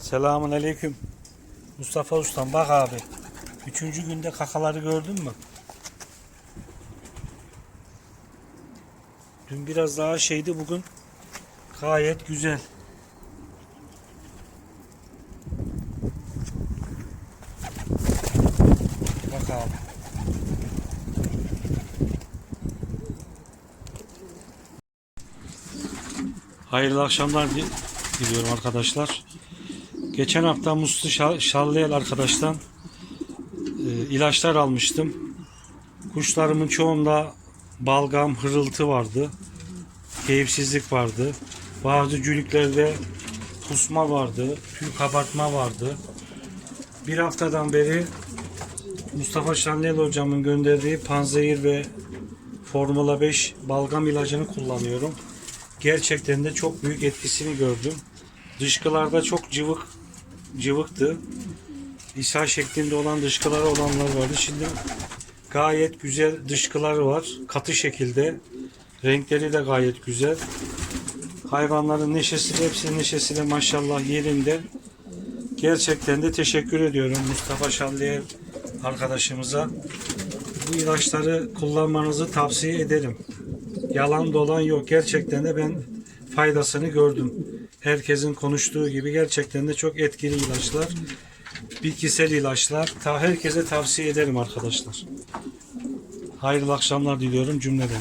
Selamun aleyküm. Mustafa Ustam bak abi. Üçüncü günde kakaları gördün mü? Dün biraz daha şeydi bugün gayet güzel. Bak abi. Hayırlı akşamlar di- diliyorum arkadaşlar. Geçen hafta Muslu Şa- Şarlıel arkadaştan e, ilaçlar almıştım. Kuşlarımın çoğunda balgam, hırıltı vardı. Keyifsizlik vardı. Bazı cülüklerde kusma vardı. Tüy kabartma vardı. Bir haftadan beri Mustafa Şanlıel hocamın gönderdiği Panzehir ve Formula 5 balgam ilacını kullanıyorum. Gerçekten de çok büyük etkisini gördüm. Dışkılarda çok cıvık cıvıktı. İshal şeklinde olan dışkıları olanlar vardı. Şimdi gayet güzel dışkıları var. Katı şekilde. Renkleri de gayet güzel. Hayvanların neşesi de hepsinin neşesi de maşallah yerinde. Gerçekten de teşekkür ediyorum Mustafa Şalliye arkadaşımıza. Bu ilaçları kullanmanızı tavsiye ederim. Yalan dolan yok. Gerçekten de ben faydasını gördüm. Herkesin konuştuğu gibi gerçekten de çok etkili ilaçlar. Bitkisel ilaçlar. Ta herkese tavsiye ederim arkadaşlar. Hayırlı akşamlar diliyorum cümleden.